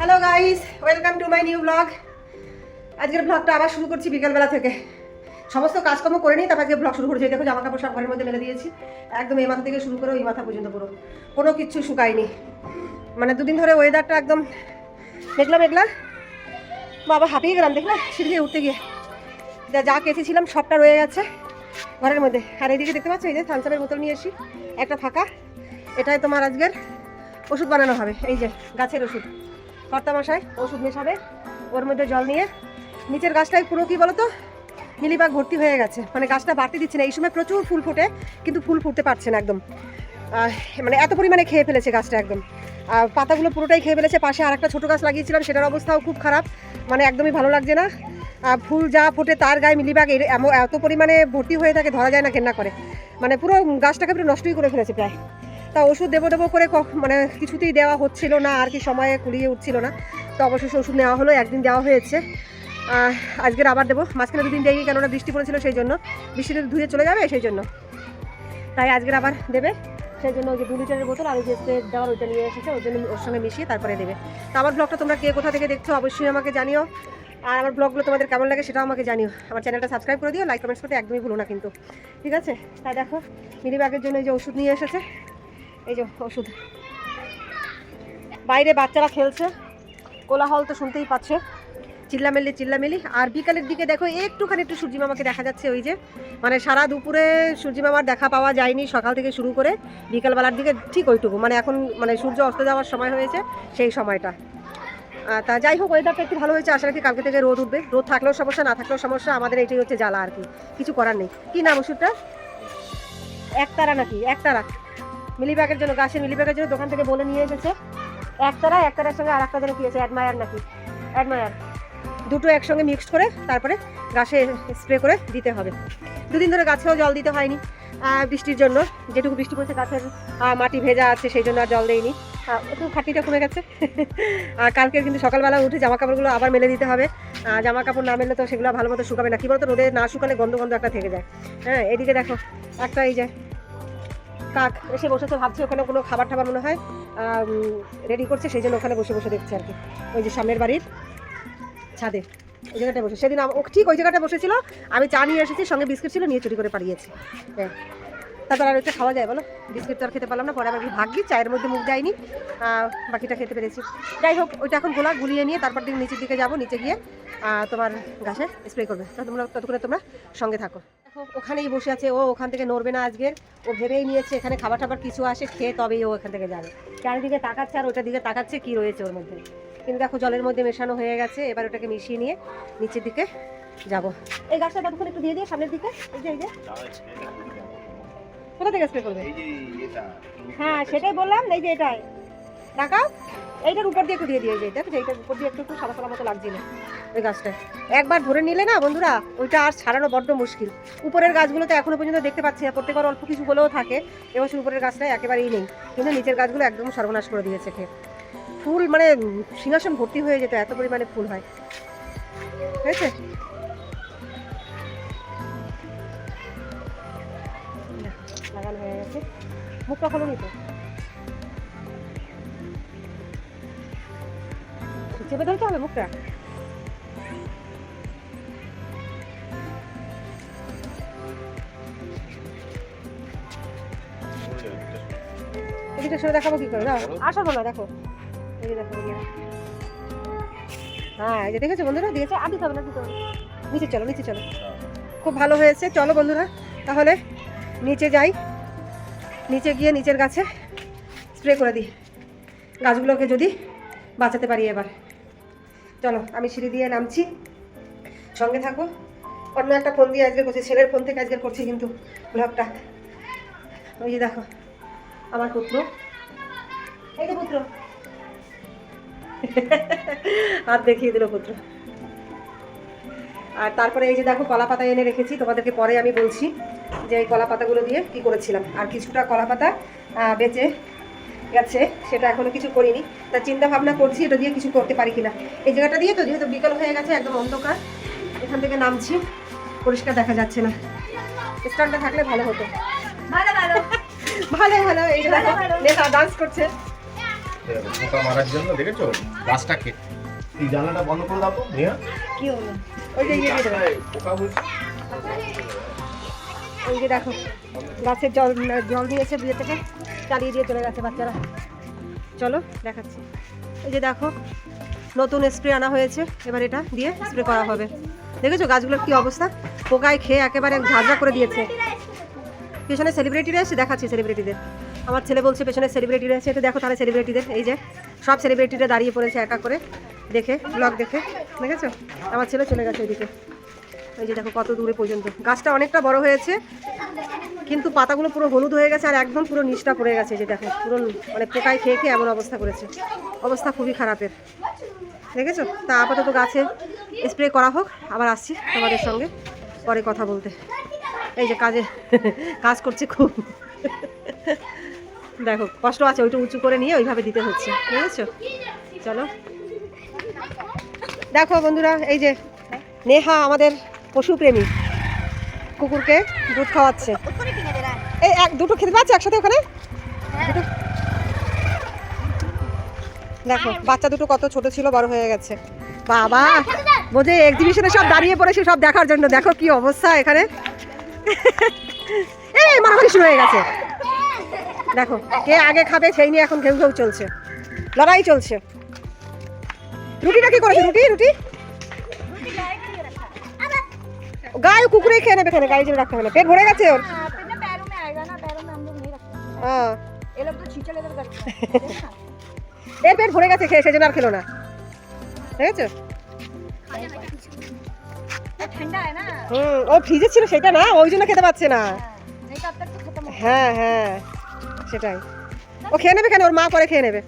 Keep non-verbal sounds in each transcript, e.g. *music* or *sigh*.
Hello guys welcome to my new blog আজকের ব্লগটা আবার শুরু করছি বিকেলবেলা থেকে। সমস্ত কাজকর্ম করে নিই তারপর আজকে ব্লগ শুরু করেছি। দেখো, জামা কাপড় সব ঘরের মধ্যে মেলে দিয়েছি। একদম এই মাথা থেকে শুরু করে ওই মাথা পর্যন্ত পুরো। কোনো কিচ্ছু শুকায়নি। মানে দুদিন ধরে ওয়েদারটা একদম মেঘলা মেঘলা। বাবা হাঁপিয়ে গেলাম, দেখলে? সিঁড়ি উঠতে গিয়ে। যা যা কেচেছিলাম সবটা রয়ে গেছে ঘরের মধ্যে। আর এইদিকে দেখতে পাচ্ছ? এই যে থামসাপের বোতল নিয়ে এসি একটা ফাঁকা। এটাই তোমার আজকের ওষুধ বানানো হবে। এই যে, গাছের ওষুধ। কর্তামশাই ওষুধ মেশাবে, ওর মধ্যে জল নিয়ে। নিচের গাছটায় পুরো কি বলতো? মিলিবাগ ভর্তি হয়ে গেছে। মানে গাছটা বাড়তে দিচ্ছে না, এই সময় প্রচুর ফুল ফোটে, কিন্তু ফুল ফুটতে পারছে না একদম। মানে এত পরিমাণে খেয়ে ফেলেছে গাছটা একদম। আর পাতাগুলো পুরোটাই খেয়ে ফেলেছে, পাশে আর একটা ছোটো গাছ লাগিয়েছিলাম, সেটার অবস্থাও খুব খারাপ। মানে একদমই ভালো লাগছে না। ফুল যা ফোটে তার গায়ে মিলিবাগ এত পরিমাণে ভর্তি হয়ে থাকে, ধরা যায় না ঘেন্না করে। মানে পুরো গাছটাকে পুরো নষ্টই করে ফেলেছে প্রায়। তা ওষুধ দেবো দেবো করে মানে কিছুতেই দেওয়া হচ্ছিল না, আর কি সময়ে কুড়িয়ে উঠছিল না। তো অবশেষে ওষুধ নেওয়া হলো, একদিন দেওয়া হয়েছে। আজকের আবার দেবো। মাঝখানে দুদিন দেয়নি কেননা বৃষ্টি পড়েছিল সেই জন্য। বৃষ্টিতে ধুয়ে চলে যাবে সেই জন্য। তাই আজকের আবার দেবে। সেই জন্য ওই যে দু লিটারের বোতল আর ওই যে স্প্রে দেওয়ার ওইটা নিয়ে এসেছে, ওর জন্য ওর সঙ্গে মিশিয়ে তারপরে দেবে। তো আমার ব্লগটা তোমরা কে কোথা থেকে দেখছ অবশ্যই আমাকে জানিও। আর আমার ব্লগগুলো তোমাদের কেমন লাগে সেটাও আমাকে জানিও। আমার চ্যানেলটা সাবস্ক্রাইব করে দিও লাইক কমেন্টস করতে একদমই ভুলো না কিন্তু। ঠিক আছে? তাই দেখো ব্যাগের জন্য এই যে ওষুধ নিয়ে এসেছে। এই যে ওষুধ। বাইরে বাচ্চারা খেলছে। কোলাহল তো শুনতেই পাচ্ছে। চিল্লামিল্লি চিল্লামিল্লি। আর বিকালের দিকে দেখো, একটুখানি একটু সূর্যি মামাকে দেখা যাচ্ছে ওই যে। মানে সারা দুপুরে সূর্যি মামার দেখা পাওয়া যায়নি সকাল থেকে শুরু করে। বিকালবেলার দিকে ঠিক ওইটুকু। মানে এখন মানে সূর্য অস্ত যাওয়ার সময় হয়েছে সেই সময়টা। তা যাই হোক ওয়েদারটা একটু ভালো হয়েছে। আশা রাখি কালকে থেকে রোদ উঠবে। রোদ থাকলেও সমস্যা, না থাকলেও সমস্যা, আমাদের এটাই হচ্ছে জ্বালা আর কি। কিছু করার নেই। কি নাম ওষুধটা একতারা নাকি? একতারা। মিলিব্যাগের জন্য, গাছের মিলিব্যাগের জন্য দোকান থেকে বলে নিয়ে এসেছে। একতারা, একতারার সঙ্গে আর একটা যেন কি আছে? অ্যাডমায়ার নাকি? অ্যাডমায়ার দুটো একসঙ্গে মিক্সড করে তারপরে গাছে স্প্রে করে দিতে হবে। দুদিন ধরে গাছেও জল দিতে হয়নি। বৃষ্টির জন্য। যেটুকু বৃষ্টি পড়ছে, গাছের মাটি ভেজা আছে, সেই জন্য আর জল দেয়নি একটু খাটনিটা কমে গেছে। *laughs* আর কালকে কিন্তু সকালবেলা উঠে জামা কাপড়গুলো আবার মেলে দিতে হবে। জামা কাপড় না মেলে তো সেগুলো ভালো মতো শুকাবে না। কি বলতো? রোদে না শুকালে গন্ধ গন্ধ একটা থেকে যায়। হ্যাঁ এদিকে দেখো, একটা এই যে কাক এসে বসেছে, ভাবছে ওখানে কোনো খাবার টাবার মনে হয় রেডি করছে, সেই জন্য ওখানে বসে বসে দেখছে আর কি। ওই যে সামনের বাড়ির ছাদে, ওই জায়গাটায় বসে। সেদিন ও ঠিক ওই জায়গাটায় বসেছিল, আমি চা নিয়ে এসেছি, সঙ্গে বিস্কিট ছিল, নিয়ে চুরি করে পালিয়েছি। হ্যাঁ। তারপর আর ওইটা খাওয়া যায়, বলো? বিস্কিট তো আর খেতে পারলাম না, পরে আবার ভাগ্যি, চায়ের মধ্যে মুখ যায়নি বাকিটা খেতে পেরেছি। যাই হোক, ওইটা এখন গোলা গুলিয়ে নিয়ে তারপর দিন নিচের দিকে যাব, নিচে গিয়ে তোমার গাছে স্প্রে করবে। তোমরা ততক্ষণে তোমরা সঙ্গে থাকো। ওখানেই বসে আছে। ও ওখান থেকে নড়বে না আজকের। ও ভেবেই নিয়েছে এখানে খাবার টাবার কিছু আসে খেয়ে তবেই ও এখান থেকে যাবে। চারিদিকে তাকাচ্ছে আর ওটার দিকে তাকাচ্ছে কি রয়েছে ওর মধ্যে। কিন্তু দেখো জলের মধ্যে মেশানো হয়ে গেছে এবার ওটাকে মিশিয়ে নিয়ে নিচের দিকে যাব। এই গাছটা ততক্ষণ একটু দিয়ে দিয়ে সামনের দিকে এই যে এই যে। কোথা থেকে স্প্রে করবে? হ্যাঁ সেটাই বললাম এই যে এটাই। টাকা এইটার উপর দিয়ে একটু দিয়ে দিয়ে দেখো এইটার উপর দিয়ে একটু একটু সাদা সাদা মতো লাগছিল ওই গাছটা একবার ধরে নিলে না বন্ধুরা, ওইটা আর ছাড়ানো বড্ড মুশকিল। উপরের গাছগুলো তো এখনও পর্যন্ত দেখতে পাচ্ছি না, প্রত্যেকবার অল্প কিছু হলেও থাকে। এবছর উপরের গাছটা একেবারেই নেই, কিন্তু নিচের গাছগুলো একদম সর্বনাশ করে দিয়েছে খেয়ে। ফুল মানে সিংহাসন ভর্তি হয়ে যেত, এত পরিমাণে ফুল হয়। হয়েছে? লাগানো হয়ে গেছে। মুখটা খোলো নি তো। চেপে ধরতে হবে মুখটা। এদিকে সরে দেখাবো কি করে? দাও আসো দেখো। দেখো হ্যাঁ এই যে দেখেছ বন্ধুরা? দিয়েছে? আর দিতে হবে না দিতে হবে নিচে চলো নিচে চলো। খুব ভালো হয়েছে। চলো বন্ধুরা তাহলে নিচে যাই। নিচে গিয়ে নিচের গাছে স্প্রে করে দিই। গাছগুলোকে যদি বাঁচাতে পারি এবার। চলো, আমি সিঁড়ি দিয়ে নামছি। সঙ্গে থাকো। অন্য একটা ফোন দিয়ে আজকে করছি, ছেলের ফোন থেকে আজকে করছি কিন্তু ব্লগটা। ওই যে দেখো, আমার পুত্র। এই যে পুত্র। হাত দেখিয়ে দিল পুত্র। আর তারপরে এই যে দেখো কলা পাতা এনে রেখেছি। তোমাদেরকে পরে আমি বলছি যে এই কলা পাতাগুলো দিয়ে কি করেছিলাম। আর কিছুটা কলা পাতা বেচে গেছে সেটা এখনও কিছু করিনি। তা চিন্তা ভাবনা করছি এটা দিয়ে কিছু করতে পারি কিনা। এই জায়গাটা দিয়ে তো যেহেতু বিকাল হয়ে গেছে একদম অন্ধকার এখান থেকে নামছি। পরিষ্কার দেখা যাচ্ছে না। স্ট্যান্ডটা থাকলে ভালো হতো। ভালো ভালো। *laughs* ভালো ভালো এই দেখো নেতা ডান্স করছে। পোকা মারার জন্য দেখেছ? গাছটা এই জানলাটা বন্ধ করে দাও তো নেহা কি হলো? ওই যে ইয়ে দিয়ে পোকা হয়েছে। ওই যে দেখো গাছের জল জল দিয়েছে বিয়ে থেকে। চালিয়ে দিয়ে চলে গেছে বাচ্চারা। চলো, দেখাচ্ছি। এই যে দেখো, নতুন স্প্রে আনা হয়েছে। এবার এটা দিয়ে স্প্রে করা হবে। দেখেছ গাছগুলোর কি অবস্থা? পোকায় খেয়ে একেবারে ঝাঁঝরা করে দিয়েছে। পেছনে সেলিব্রিটিরা এসে দেখাচ্ছি সেলিব্রিটিদের আমার ছেলে বলছে, পেছনে সেলিব্রিটিরা এসে এটা দেখো তাহলে সেলিব্রিটিদের এই যে, সব সেলিব্রিটিরা দাঁড়িয়ে পড়েছে একা করে। দেখে ব্লগ দেখে। দেখেছ? আমার ছেলে চলে গেছে ওইদিকে এই যে দেখো কত দূরে পর্যন্ত। গাছটা অনেকটা বড় হয়েছে। কিন্তু পাতাগুলো পুরো হলুদ হয়ে গেছে আর একদম পুরো নিচটা পড়ে গেছে যে দেখো, পুরো মানে পোকায় খেয়ে খেয়ে এমন অবস্থা করেছে। অবস্থা খুবই খারাপের। দেখেছ? তা আপাতত গাছে স্প্রে করা হোক, আবার আসছি তোমাদের সঙ্গে পরে কথা বলতে। এই যে কাজে, কাজ করছে খুব। দেখো, কষ্ট আছে, ওইটা উঁচু করে নিয়ে ওইভাবে দিতে হচ্ছে। বুঝেছ? চলো। দেখো বন্ধুরা, এই যে নেহা আমাদের পশুপ্রেমী, কুকুরকে দুধ খাওয়াচ্ছে। এই এক দুটো খেতে পাচ্ছে একসাথে ওখানে? দেখো বাচ্চা দুটো কত ছোট ছিল বড় হয়ে গেছে। বাবা বোঝে এক্সিবিশনে সব দাঁড়িয়ে পড়েছে সব দেখার জন্য। দেখো কি অবস্থা এখানে। *laughs* এই মারামারি শুরু হয়ে গেছে। দেখো কে আগে খাবে সেই নিয়ে এখন ঘেউ ঘেউ চলছে। লড়াই চলছে। রুটিটা কি করেছে? রুটি রুটি? গায়ে কুকুরে খেয়ে নেবে এখানে গায়ে যেন রাখতে হবে না। পেট ভরে গেছে ওর। হ্যাঁ এ এর পেট ভরে গেছে খেয়ে সেজন্য আর খেলো না। ঠিক আছে হুম ও ফ্রিজে ছিল সেটা না ওই জন্য খেতে পাচ্ছে না। হ্যাঁ হ্যাঁ সেটাই। ও খেয়ে নেবে কেন? ওর মা পরে খেয়ে নেবে।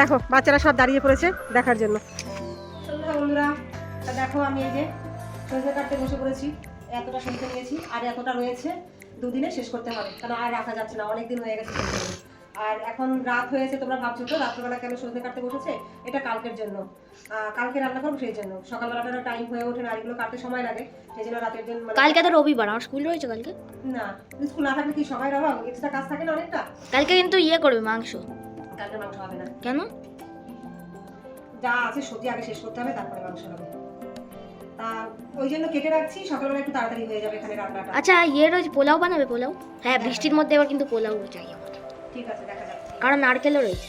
দেখো বাচ্চারা সব দাঁড়িয়ে পড়েছে দেখার জন্য। দেখো আমি এই যে সজনে কাটতে বসে পড়েছি। এতটা সজনে নিয়েছি আর এতটা রয়েছে। দুদিনে শেষ করতে হবে। কারণ আর রাখা যাচ্ছে না অনেক দিন হয়ে গেছে আর এখন রাত হয়েছে তোমরা ভাবছ তো রাত্রেবেলা কেন সজনে কাটতে বসেছে? এটা কালকের জন্য। কালকে রান্না করব সেই জন্য। সকালবেলাটা টাইম হয়ে ওঠে না এগুলো কাটতে সময় লাগে। সেই জন্য রাতের জন্য মানে- কালকে তো রবিবার আমার স্কুল রয়েছে কালকে। না স্কুল না থাকলে কি সবাই অভাব এক্সট্রা কাজ থাকে না অনেকটা? কালকে কিন্তু ইয়ে করবে মাংস। কালকে মাংস হবে না। কেন? যা আছে সবজি আগে শেষ করতে হবে তারপরে মাংস হবে। তা ওই জন্য কেটে রাখছি সকালবেলা একটু তাড়াতাড়ি হয়ে যাবে এখানে রান্নাটা। আচ্ছা ইয়ে রয়েছে পোলাও বানাবে পোলাও? হ্যাঁ বৃষ্টির মধ্যে এবার কিন্তু পোলাও চাই আমার। ঠিক আছে দেখা যাক। কারণ নারকেলও রয়েছে।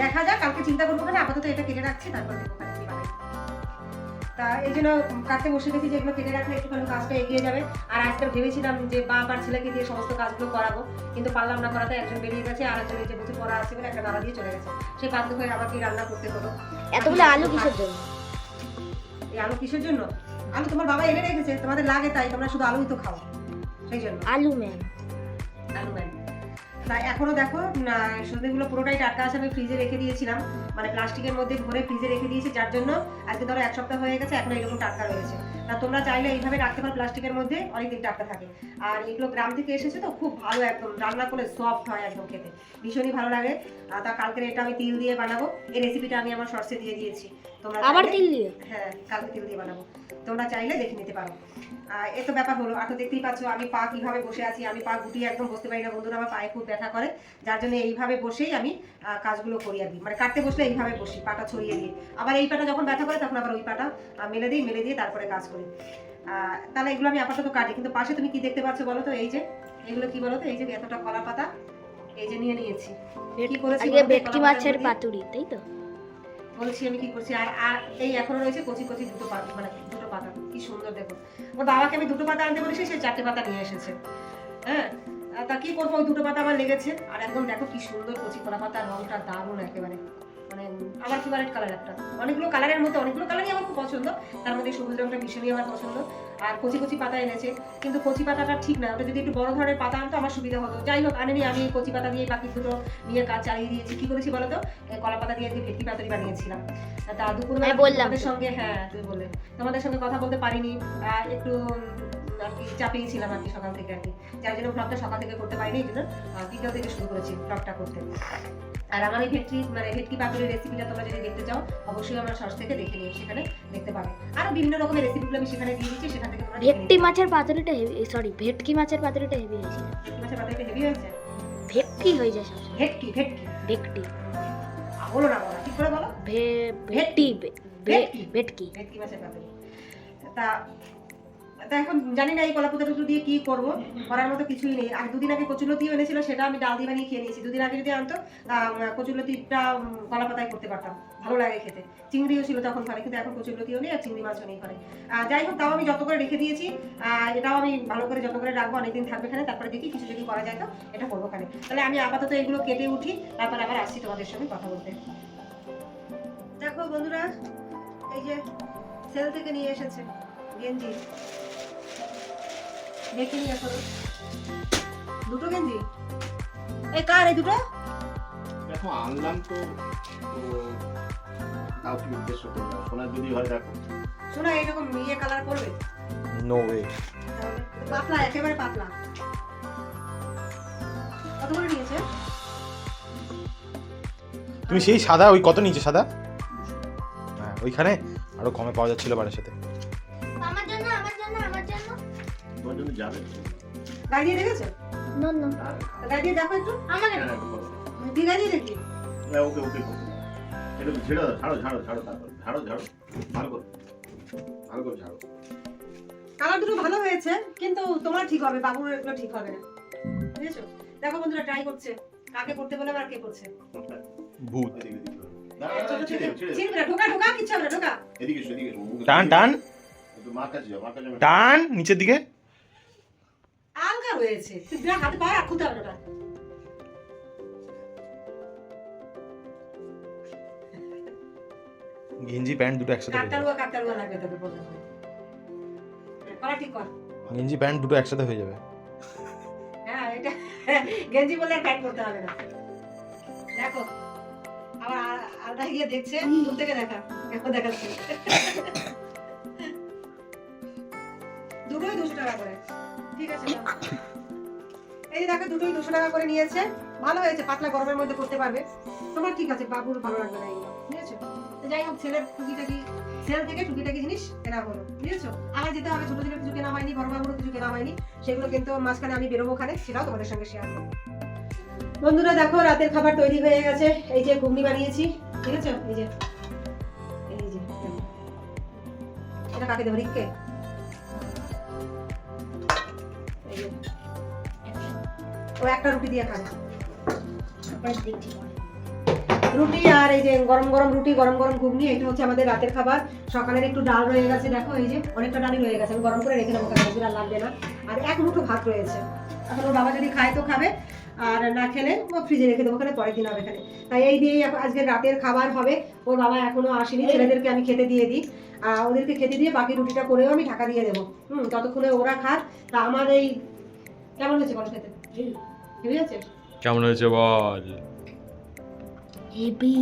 দেখা যাক কালকে চিন্তা করব কেন আপাতত এটা কেটে রাখছি তারপর দেখব। তা এই জন্য কাটতে বসে গেছি যেগুলো কেটে রাখলে একটুখানি কাজটা এগিয়ে যাবে। আর আজকাল ভেবেছিলাম যে বাপ আর ছেলেকে দিয়ে সমস্ত কাজগুলো করাবো কিন্তু পারলাম না করাতে একজন বেরিয়ে গেছে আর একজন যে বসে পড়া আছে বলে একটা নাড়া দিয়ে চলে গেছে। সেই বাধ্য হয়ে আবার কি রান্না করতে হলো। এতগুলো আলু কিসের জন্য? এই আলু কিসের জন্য? আলু তোমার বাবা এনে রেখেছে তোমাদের লাগে তাই তোমরা শুধু আলুই তো খাও। সেই জন্য। আলু ম্যাম। আলু ম্যান তাই এখনও দেখো সবজিগুলো পুরোটাই টাটকা আছে আমি ফ্রিজে রেখে দিয়েছিলাম। মানে প্লাস্টিকের মধ্যে ভরে ফ্রিজে রেখে দিয়েছি যার জন্য আজকে ধরো এক সপ্তাহ হয়ে গেছে এখনও এরকম টাটকা রয়েছে। তা তোমরা চাইলে এইভাবে রাখতে পারো প্লাস্টিকের মধ্যে অনেকদিন টাটকা থাকে। আর এগুলো গ্রাম থেকে এসেছে তো খুব ভালো একদম রান্না করে সফট হয় একদম খেতে। ভীষণই ভালো লাগে। আর তা কালকে এটা আমি তিল দিয়ে বানাবো। এই রেসিপিটা আমি আমার শর্টসে দিয়ে দিয়েছি। তোমরা আবার তিল দিয়ে? হ্যাঁ কালকে তিল দিয়ে বানাবো। তোমরা চাইলে দেখে নিতে পারো। আর এ তো ব্যাপার হলো আর তো দেখতেই পাচ্ছ আমি পা কীভাবে বসে আছি আমি পা গুটিয়ে একদম বসতে পারি না। বন্ধুরা আমার পায়ে খুব ব্যথা করে। যার জন্য এইভাবে বসেই আমি কাজগুলো করি আর কি। মানে কাটতে বসলে এইভাবে বসি পাটা ছড়িয়ে দিয়ে। আবার এই পাটা যখন ব্যথা করে তখন আবার ওই পাটা মেলে দিই মেলে দিয়ে তারপরে কাজ করি। তাহলে এগুলো আমি আপাতত কাটি। কিন্তু পাশে তুমি কি দেখতে পাচ্ছ বলো তো? এই যে এগুলো কি বলো তো? এই যে এতটা কলা পাতা এই যে নিয়ে নিয়েছি। কি করেছি ভেটকি মাছের পাতুরি তাই তো? বলছি আমি কি করছি? আর আর এই এখনও রয়েছে কচি কচি দুটো পাতা মানে দুটো পাতা। কি সুন্দর দেখো। ওর বাবাকে আমি দুটো পাতা আনতে বলেছি সে চারটে পাতা নিয়ে এসেছে। হ্যাঁ? তা কি করব? ওই দুটো পাতা আমার লেগেছে। আর একদম দেখো কি সুন্দর কচি কলা পাতা রংটা দারুণ একেবারে। আমার ফেভারিট কালার একটা। অনেকগুলো কালারের মধ্যে অনেকগুলো কালারই আমার খুব পছন্দ। তার মধ্যে সবুজ রংটা ভীষণই আমার পছন্দ। আর কচি কচি পাতা এনেছে। কিন্তু কচি পাতাটা ঠিক না। ওটা যদি একটু বড় ধরনের পাতা আনতো আমার সুবিধা হতো। যাই হোক আনেনি আমি এই কচি পাতা দিয়ে বাকি দুটো নিয়ে কাজ চালিয়ে দিয়েছি। কি করেছি বলতো? কলা পাতা দিয়ে ভেটকি পাতুরি বানিয়েছিলাম। তা দুপুর আমি তোমাদের সঙ্গে হ্যাঁ তুই বললে। তোমাদের সঙ্গে কথা বলতে পারিনি। একটু উম, আর কি চাপেই ছিলাম আর কি সকাল থেকে আর কি। যার জন্য ব্লগটা সকাল থেকে করতে পারিনি। এই জন্য বিকাল থেকে শুরু করেছি ব্লগটা করতে। আর আমার এই ভেটকি মানে ভেটকি পাতুরির রেসিপিটা তোমরা যদি দেখতে চাও অবশ্যই আমার শর্টস থেকে দেখে নিও সেখানে দেখতে পাবে। আরও বিভিন্ন রকমের রেসিপিগুলো আমি সেখানে দিয়ে দিচ্ছি সেখান থেকে তোমরা ভেটকি মাছের পাতুরিটা হেভি সরি ভেটকি মাছের পাতুরিটা হেভি হয়েছিল ভেটকি মাছের পাতুরিটা হেভি হয়েছে? ভেটকি হয়ে যায় সবসময় ভেটকি ভেটকি। ভেটকি। বলো না বলো ঠিক করে বলো। ভেটকি। ভেটকি ভেটকি। মাছের পাতুরি তা তা এখন জানি না এই কলা পাতা টুকু দিয়ে কি করব, করার মতো কিছুই নেই। আর দুদিন আগে কচুলতিও এনেছিল, সেটা আমি ডাল দিয়ে বানিয়ে খেয়ে নিয়েছি। দুদিন আগে যদি আনতো কচুলতিটা কলা পাতায় করতে পারতাম। ভালো লাগে খেতে। চিংড়িও ছিল তখন ঘরে, কিন্তু এখন কচুলতিও নেই আর চিংড়ি মাছও নেই ঘরে। যাই হোক, তাও আমি যত করে রেখে দিয়েছি এটাও আমি ভালো করে যত করে রাখব, অনেকদিন থাকবে এখানে, তারপরে দেখি কিছু যদি করা যায় তো এটা করব ওখানে তাহলে আমি আপাতত এগুলো কেটে উঠি, তারপর আবার আসছি তোমাদের সঙ্গে কথা বলতে। দেখো বন্ধুরা, এই যে সেল থেকে নিয়ে এসেছে গেঞ্জি। দেখে নিয়ে আসো দুটো গেঞ্জি? এই কার এই দুটো? দেখো আনলাম তো তাও কি উদ্দেশ্য করব সোনার যদি হয় দেখো। শোনা এরকম ইয়ে কালার করবে। নো ওয়ে পাতলা একেবারে পাতলা। কত করে নিয়েছে? তুমি সেই সাদা ওই কত নিচে সাদা? হ্যাঁ ওইখানে আরও কমে পাওয়া যাচ্ছিল বাড়ির সাথে। যাবে। গাড়ি দেখেছ না না। গাড়ি দেখো একটু? আমার হ্যাঁ, দেখি। হ্যাঁ, ওকে ওকে এটা ঝেড়ে দাও ঝাড়ো ঝাড়ো ঝাড়ো তারপর। ঝাড়ো ঝাড়ো। ভালো করে। ভালো করে ঝাড়ো। কালার দুটো ভালো হয়েছে কিন্তু তোমার ঠিক হবে বাবুর এগুলো ঠিক হবে না। বুঝেছ? দেখো বন্ধুরা ট্রাই করছে। কাকে করতে বলে আর কে করছে? ভূত। টান টান। একটু যাও, মার যাও। টান নিচের দিকে। হাতে আর হবে না। গেঞ্জি প্যান্ট দুটো একসাথে হয়ে যাবে। কাকতারুয়া কাকতারুয়া লাগবে তোকে বলতে হবে। করা ঠিক কর। গেঞ্জি প্যান্ট দুটো একসাথে হয়ে যাবে। হ্যাঁ এটা গেঞ্জি বলে প্যান্ট করতে হবে না। দেখো আবার আলদা গিয়ে দেখছে দূর থেকে দেখা। এখন দেখাচ্ছে। দুটোই দুশো টাকা করে। ঠিক আছে এই যে দেখো, দুটোই দুশো টাকা করে নিয়েছে। ভালো হয়েছে, পাতলা গরমের মধ্যে করতে পারবে। তোমার ঠিক আছে, বাবুর ভালো লাগবে না বুঝেছ? যাই হোক, ছেলের টুকিটাকি সেল থেকে টুকিটাকি জিনিস কেনা হলো। বুঝেছ? আমার যেতে হবে, ছোট ছেলের কিছু কেনা হয়নি, বড় বাবুরও কিছু কেনা হয়নি। সেগুলো কিন্তু মাঝখানে আমি বেরোবো ওখানে, সেটাও তোমাদের সঙ্গে শেয়ার করব। বন্ধুরা, দেখো, রাতের খাবার তৈরি হয়ে গেছে। এই যে ঘুগনি বানিয়েছি, ঠিক আছে? এই যে এই যে, এটা কাকে দেবো, রিককে? ও একটা রুটি দিয়ে খাবে। দেখছি রুটি আর এই যে গরম গরম রুটি গরম গরম ঘুগনি এটা হচ্ছে আমাদের রাতের খাবার। সকালের একটু ডাল রয়ে গেছে দেখো এই যে অনেকটা ডালই রয়ে গেছে। আমি গরম করে রেখে দেবো কারণ আর লাগবে না। আর এক মুঠো ভাত রয়েছে। এখন ওর বাবা যদি খায় তো খাবে আর না খেলে ও ফ্রিজে রেখে দেবো ওখানে পরের দিন হবে এখানে। তাই এই দিয়েই আজকে রাতের খাবার হবে। ওর বাবা এখনও আসেনি ছেলেদেরকে আমি খেতে দিয়ে দিই। আর ওদেরকে খেতে দিয়ে বাকি রুটিটা করেও আমি ঢাকা দিয়ে দেবো। হুম ততক্ষণে ওরা খাক। তা আমার এই কেমন হয়েছে বলো খেতে? আছে? কেমন হয়েছে বল? হেভি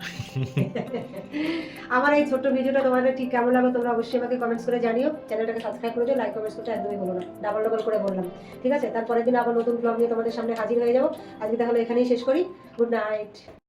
*laughs* আমার এই ছোট্ট ভিডিওটা তোমাদের ঠিক কেমন লাগল তোমরা অবশ্যই আমাকে কমেন্টস করে জানিও। চ্যানেলটাকে সাবস্ক্রাইব করে দিও লাইক কমেন্টস করতে একদমই বলো না। ডাবল ডাবল করে বললাম। ঠিক আছে? তারপরের দিন আবার নতুন ব্লগ নিয়ে তোমাদের সামনে হাজির হয়ে যাব। আজকে তাহলে এখানেই শেষ করি। Good night